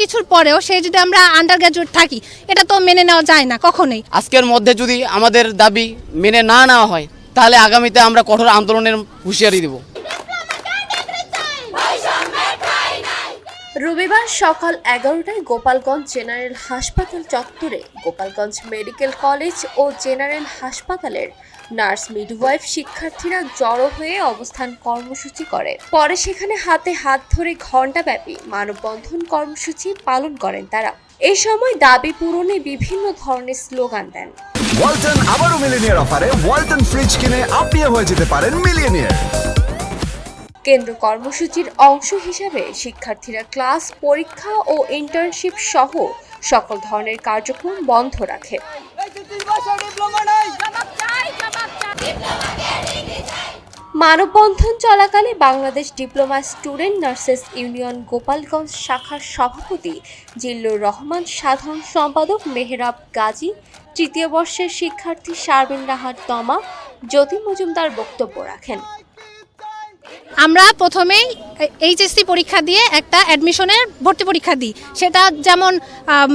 কিছুর পরেও সে যদি আমরা আন্ডার গ্রাজুয়েট থাকি, এটা তো মেনে নেওয়া যায় না, কখনোই। আজকের মধ্যে যদি আমাদের দাবি মেনে না নেওয়া হয়, তাহলে আগামীতে আমরা কঠোর আন্দোলনের হুঁশিয়ারি দেব। রবিবার সকাল এগারোটায় গোপালগঞ্জ জেনারেল হাসপাতাল চত্বরে গোপালগঞ্জ মেডিকেল কলেজ ও জেনারেল হাসপাতালের নার্স মিডওয়াইফ শিক্ষার্থীরা জড়ো হয়ে অবস্থান কর্মসূচি করে। পরে সেখানে হাতে হাত ধরে ঘণ্টাব্যাপী মানববন্ধন কর্মসূচি পালন করেন তারা। এই সময় দাবি পূরণে বিভিন্ন ধরনের স্লোগান দেন। ওয়ালটন আবারও মিলিনিয়ার অফারে ওয়ালটন ফ্রিজ কিনে আপনিও হয়ে যেতে পারেন মিলিয়নিয়ার। কেন্দ্র কর্মসূচির অংশ হিসাবে শিক্ষার্থীরা ক্লাস, পরীক্ষা ও ইন্টার্নশিপ সহ সকল ধরনের কার্যক্রম বন্ধ রাখে। মানববন্ধন চলাকালে Bangladesh diploma student nurses union Gopalganj শাখার সভাপতি জিল্লুর রহমান, সাধারণ সম্পাদক মেহরাব গাজী, তৃতীয় বর্ষের শিক্ষার্থী শারবিন রাহাত তমা, জ্যোতি মজুমদার বক্তব্য রাখেন। আমরা প্রথমেই এইচএসসি পরীক্ষা দিয়ে একটা অ্যাডমিশনের ভর্তি পরীক্ষা দিই। সেটা যেমন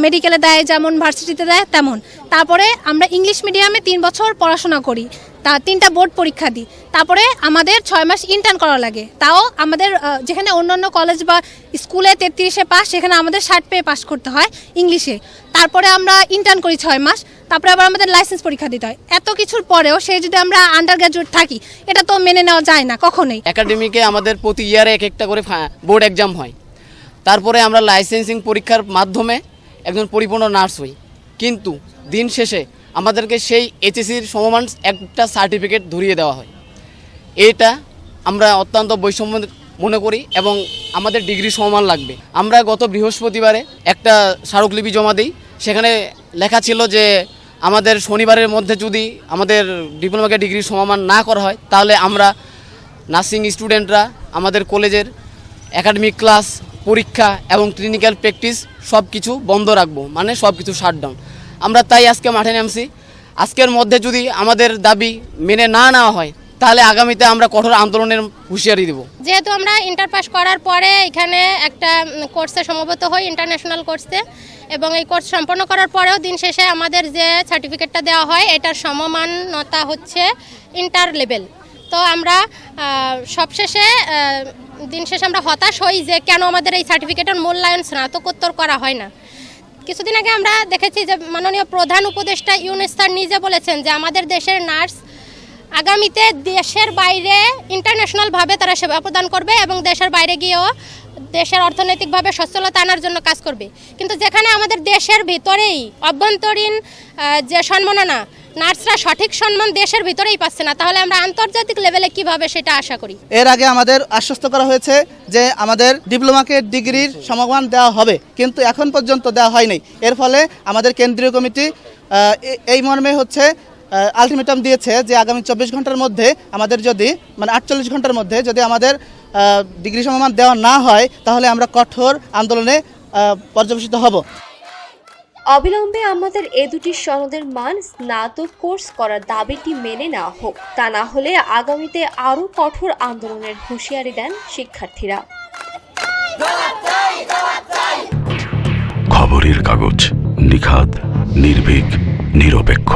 মেডিকেলে দেয়, যেমন ভার্সিটিতে দেয়, তেমন। তারপরে আমরা ইংলিশ মিডিয়ামে তিন বছর পড়াশোনা করি। তা তিনটা বোর্ড পরীক্ষা দিই। তারপরে আমাদের ছয় মাস ইন্টার্ন করা লাগে। তাও আমাদের যেখানে অন্যান্য কলেজ বা স্কুলে তেত্রিশে পাস সেখানে আমাদের ষাট পেয়ে পাস করতে হয় ইংলিশে তারপরে আমরা ইন্টার্ন করি ছয় মাস। তারপরে আবার আমাদের লাইসেন্স পরীক্ষা দিতে হয়। এত কিছুর পরেও সে যদি আমরা আন্ডার গ্রাজুয়েট থাকি, এটা তো মেনে নেওয়া যায় না কখনোই। একাডেমিকে আমাদের প্রতি ইয়ারে এক একটা করে বোর্ড এক্সাম হয়। তারপরে আমরা লাইসেন্সিং পরীক্ষার মাধ্যমে একজন পরিপূর্ণ নার্স হই। কিন্তু দিন শেষে আমাদেরকে সেই এইচএসির সমমান একটা সার্টিফিকেট ধরিয়ে দেওয়া হয়। এটা আমরা অত্যন্ত বৈষম্য মনে করি এবং আমাদের ডিগ্রি সমান লাগবে। আমরা গত বৃহস্পতিবারে একটা স্মারকলিপি জমা দিই। সেখানে লেখা ছিল যে, আমাদের শনিবারের মধ্যে যদি আমাদের ডিপ্লোমাকে ডিগ্রি সমান না করা হয়, তাহলে আমরা নার্সিং স্টুডেন্টরা, আমাদের কলেজের একাডেমিক ক্লাস, পরীক্ষা এবং ক্লিনিক্যাল প্র্যাকটিস সব কিছু বন্ধ রাখব। মানে সব কিছু শাটডাউন। আমরা তাই আজকে মাঠে নামছি। আজকের মধ্যে যদি আমাদের দাবি মেনে না নেওয়া হয়, তাহলে আগামীতে আমরা কঠোর আন্দোলনের হুঁশিয়ারি দেব। যেহেতু আমরা ইন্টার পাস করার পরে এখানে একটা কোর্সে সমবেত হই ইন্টারন্যাশনাল কোর্সে, এবং এই কোর্স সম্পন্ন করার পরেও দিন শেষে আমাদের যে সার্টিফিকেটটা দেওয়া হয়, এটার সমমানতা হচ্ছে ইন্টার লেভেল তো আমরা সবশেষে দিন শেষে আমরা হতাশ হই যে কেন আমাদের এই সার্টিফিকেটের মূল্যায়ন স্নাতকোত্তর করা হয় না। কিছুদিন আগে আমরা দেখেছি যে মাননীয় প্রধান উপদেষ্টা ইউনেস স্যার নিজে বলেছেন যে আমাদের দেশের নার্স আগামীতে দেশের বাইরে ইন্টারন্যাশনালভাবে তারা সেবা প্রদান করবে এবং দেশের বাইরে গিয়েও দেশের অর্থনৈতিকভাবে সচ্ছলতা আনার জন্য কাজ করবে। কিন্তু যেখানে আমাদের দেশের ভিতরেই অভ্যন্তরীণ যে সম্মাননা নার্সরা সঠিক সম্মান দেশের ভিতরেই পাচ্ছে না। তাহলে আমরা আন্তর্জাতিক লেভেলে কীভাবে সেটা আশা করি? এর আগে আমাদের আশ্বস্ত করা হয়েছে যে আমাদের ডিপ্লোমাকে ডিগ্রির সমাধান দেওয়া হবে, কিন্তু এখন পর্যন্ত দেওয়া হয়নি এর ফলে আমাদের কেন্দ্রীয় কমিটি এই মর্মে হচ্ছে আলটিমেটাম দিয়েছে যে আগামী চব্বিশ ঘণ্টার মধ্যে আমাদের যদি মানে আটচল্লিশ ঘণ্টার মধ্যে যদি আমাদের ডিগ্রি সমমান দেওয়া না হয়, তাহলে আমরা কঠোর আন্দোলনে পর্যবেসিত হব। অবিলম্বে আমাদের এ দুটি সনদের মান স্নাতক কোর্স করার দাবিটি মেনে নেওয়া হোক। তা না হলে আগামীতে আরও কঠোর আন্দোলনের হুঁশিয়ারি দেন শিক্ষার্থীরা। খবরের কাগজ নিখাত নির্ভীক, নিরপেক্ষ।